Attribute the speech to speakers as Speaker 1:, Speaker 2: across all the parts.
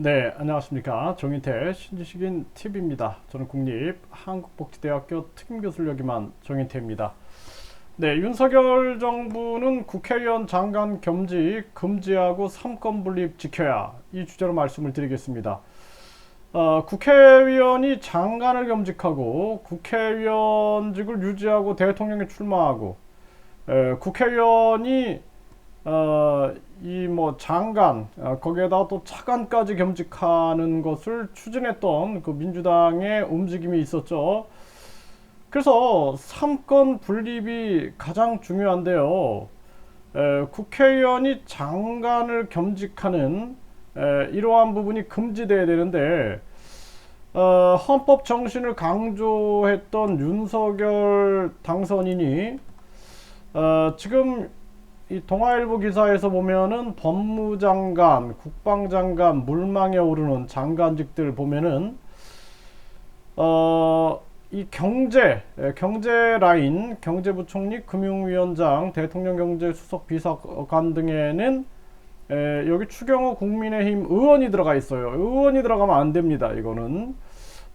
Speaker 1: 네, 안녕하십니까. 정인태 신지식인 TV입니다. 저는 국립 한국복지대학교 특임교수를 역임한 정인태입니다. 네, 윤석열 정부는 국회의원 장관 겸직 금지하고 삼권 분립 지켜야 이 주제로 말씀을 드리겠습니다. 어, 국회의원이 장관을 겸직하고 국회의원직을 유지하고 대통령에 출마하고 에, 국회의원이 어, 이 뭐 장관 어, 거기에다가 또 차관까지 겸직하는 것을 추진했던 그 민주당의 움직임이 있었죠. 그래서 삼권 분립이 가장 중요한데요. 에, 국회의원이 장관을 겸직하는 에, 이러한 부분이 금지돼야 되는데 어, 헌법 정신을 강조했던 윤석열 당선인이 어, 지금 이 동아일보 기사에서 보면은 법무장관, 국방장관, 물망에 오르는 장관직들 보면은 어, 이 경제, 예, 경제 라인, 경제부총리, 금융위원장, 대통령 경제수석 비서관 등에는 에, 여기 추경호 국민의힘 의원이 들어가 있어요. 의원이 들어가면 안 됩니다. 이거는.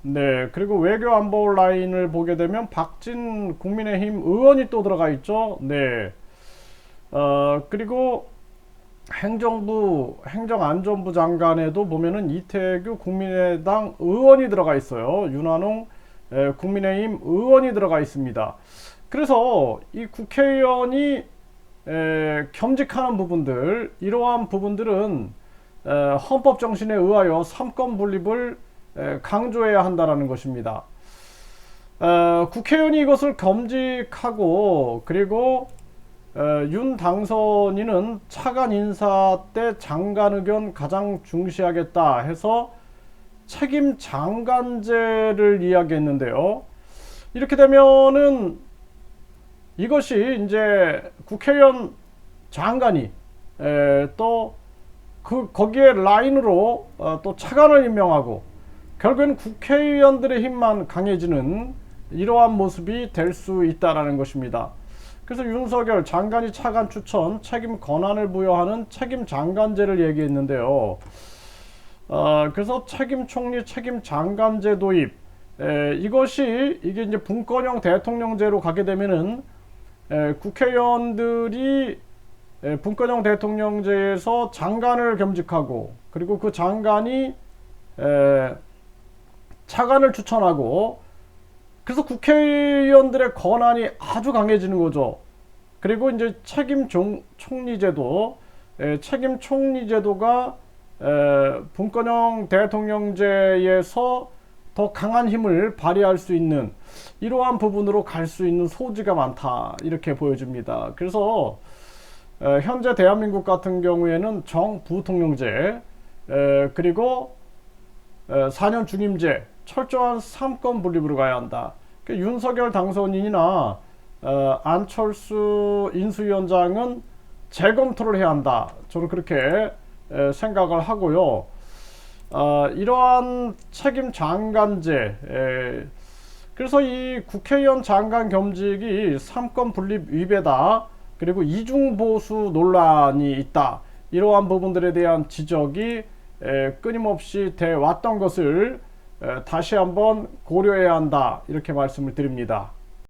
Speaker 1: 네. 그리고 외교 안보 라인을 보게 되면 박진 국민의힘 의원이 또 들어가 있죠. 네. 어, 그리고 행정부 행정안전부 장관에도 보면은 이태규 국민의당 의원이 들어가 있어요. 윤한홍 에, 국민의힘 의원이 들어가 있습니다. 그래서 이 국회의원이 에, 겸직하는 부분들 이러한 부분들은 에, 헌법 정신에 의하여 삼권 분립을 에, 강조해야 한다라는 것입니다. 어, 국회의원이 이것을 겸직하고 그리고 어, 윤 당선인은 차관 인사 때 장관 의견 가장 중시하겠다 해서 책임 장관제를 이야기했는데요. 이렇게 되면은 이것이 이제 국회의원 장관이 또 그 거기에 라인으로 어, 또 차관을 임명하고 결국엔 국회의원들의 힘만 강해지는 이러한 모습이 될 수 있다라는 것입니다. 그래서 윤석열 장관이 차관 추천 책임 권한을 부여하는 책임 장관제를 얘기했는데요. 어, 그래서 책임 총리 책임 장관제 도입 에, 이것이 이게 이제 분권형 대통령제로 가게 되면은 에, 국회의원들이 에, 분권형 대통령제에서 장관을 겸직하고 그리고 그 장관이 에, 차관을 추천하고 그래서 국회의원들의 권한이 아주 강해지는 거죠. 그리고 이제 책임 종, 총리제도, 에, 책임 총리제도가 에, 분권형 대통령제에서 더 강한 힘을 발휘할 수 있는 이러한 부분으로 갈 수 있는 소지가 많다 이렇게 보여집니다. 그래서 에, 현재 대한민국 같은 경우에는 정부통령제 에, 그리고 에, 4년 중임제 철저한 삼권 분립으로 가야 한다. 그 윤석열 당선인이나 어, 안철수 인수위원장은 재검토를 해야 한다. 저는 그렇게 에, 생각을 하고요. 어, 이러한 책임 장관제, 에, 그래서 이 국회의원 장관 겸직이 삼권 분립 위배다. 그리고 이중 보수 논란이 있다. 이러한 부분들에 대한 지적이 에, 끊임없이 돼 왔던 것을 에, 다시 한번 고려해야 한다. 이렇게 말씀을 드립니다.